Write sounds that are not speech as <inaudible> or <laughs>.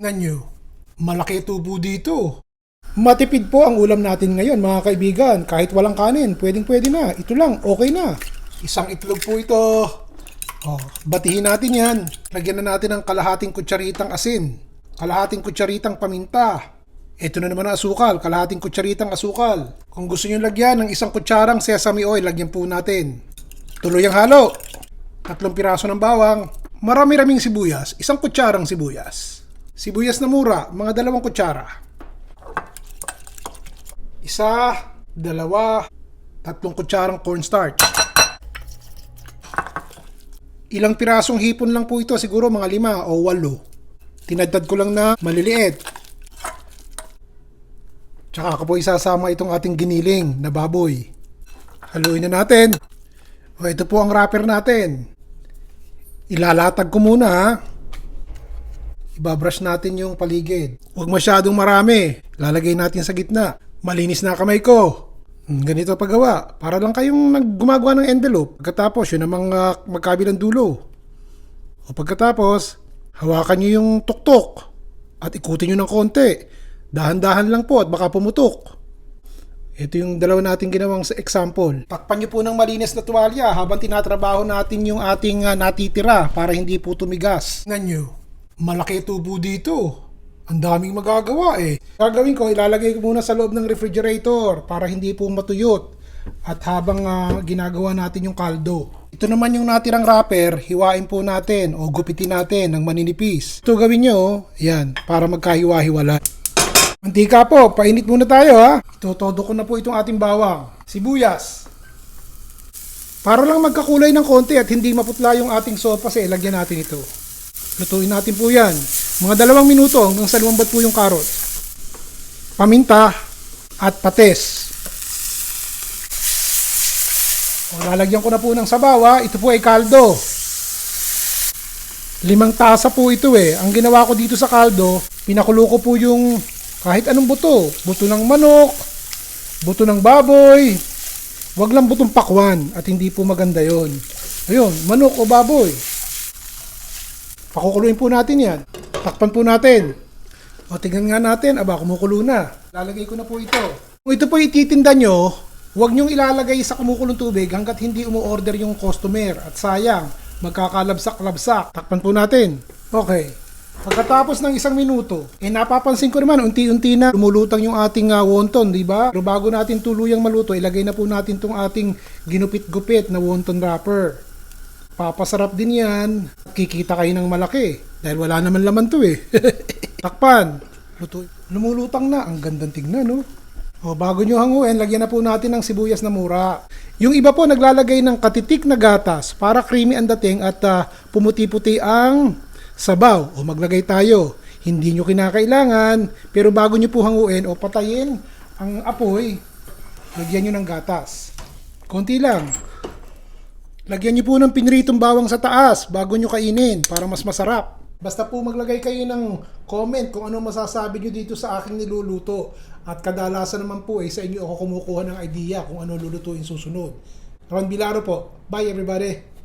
Tingnan nyo, malaki tubo dito. Matipid po ang ulam natin ngayon mga kaibigan. Kahit walang kanin, pwedeng pwede na. Ito lang, okay na. Isang itlog po ito. Oh, batihin natin yan. Lagyan na natin ng kalahating kutsaritang asin. Kalahating kutsaritang paminta. Ito na naman ang asukal, kalahating kutsaritang asukal. Kung gusto nyo lagyan ng isang kutsarang sesame oil, lagyan po natin. Tuloy ang halo. Tatlong piraso ng bawang. Marami-raming sibuyas. Isang kutsarang sibuyas. Sibuyas na mura, mga dalawang kutsara. Isa, dalawa, tatlong kutsarang cornstarch. Ilang pirasong hipon lang po ito, siguro mga lima o walo. Tinadtad ko lang na maliliit. Tsaka ako po isasama itong ating giniling na baboy. Haluin na natin. O ito po ang wrapper natin. Ilalatag ko muna ha. Ibabrush natin yung paligid. Huwag masyadong marami. Lalagay natin sa gitna. Malinis na kamay ko. Hmm, Ganito paggawa. Para lang kayong naggumagawa ng envelope. Pagkatapos, yun ang mga magkabilang dulo. O pagkatapos, hawakan nyo yung tuktok. At ikutin nyo ng konti. Dahan-dahan lang po at baka pumutok. Ito yung dalawa natin ginawang sa example. Takpan nyo po ng malinis na tuwalya habang tinatrabaho natin yung ating ah, natitira para hindi po tumigas. Nyo, malaki tubo dito. Ang daming magagawa eh. Gagawin ko, ilalagay ko muna sa loob ng refrigerator para hindi po matuyot. At habang ah, ginagawa natin yung kaldo. Ito naman yung natirang wrapper, hiwain po natin o gupitin natin ng maninipis. Ito gawin nyo, yan, para magkahiwa-hiwala. Mantika po, painit muna tayo ha. Itotodo ko na po itong ating bawang. Sibuyas. Para lang magkakulay ng konti at hindi maputla yung ating sopas eh, lagyan natin ito. Lutuin natin po yan. Mga dalawang minuto hanggang sa lumambat po yung carrots. Paminta at pates. O, lalagyan ko na po ng sabaw ha. Ito po ay kaldo. Limang tasa po ito eh. Ang ginawa ko dito sa kaldo, pinakulo ko po yung kahit anong buto. Buto ng manok, buto ng baboy. Huwag lang butong pakwan at hindi po maganda yon. Ayun, manok o baboy. Pakukuluin po natin yan. Takpan po natin. O tingnan nga natin, aba kumukulo na. Lalagay ko na po ito. Kung ito po ititinda nyo, huwag nyong ilalagay sa kumukulong tubig hanggat hindi umu-order yung customer. At sayang, magkakalabsak-labsak. Takpan po natin. Okay. Pagkatapos ng isang minuto, eh napapansin ko naman, unti-unti na lumulutang yung ating ah, wonton, di ba? Pero bago natin tuluyang maluto, ilagay na po natin tong ating ginupit-gupit na wonton wrapper. Papasarap din yan. Kikita kayo ng malaki. Dahil wala naman laman to eh. <laughs> Takpan. Luto. Lumulutang na. Ang gandang tignan, no? O, bago nyo hanguin, lagyan na po natin ng sibuyas na mura. Yung iba po naglalagay ng katitik na gatas para creamy ang dating at ah, pumuti-puti ang sabaw. O maglagay tayo. Hindi nyo kinakailangan, pero bago nyo po hanguin o patayin ang apoy, lagyan nyo ng gatas. Konti lang. Lagyan niyo po ng pinritong bawang sa taas bago niyo kainin para mas masarap. Basta po maglagay kayo ng comment kung ano masasabi niyo dito sa aking niluluto. At kadalasan naman po eh, sa inyo ako kumukuha ng idea kung ano lulutuin susunod. Ron Bilaro po. Bye everybody!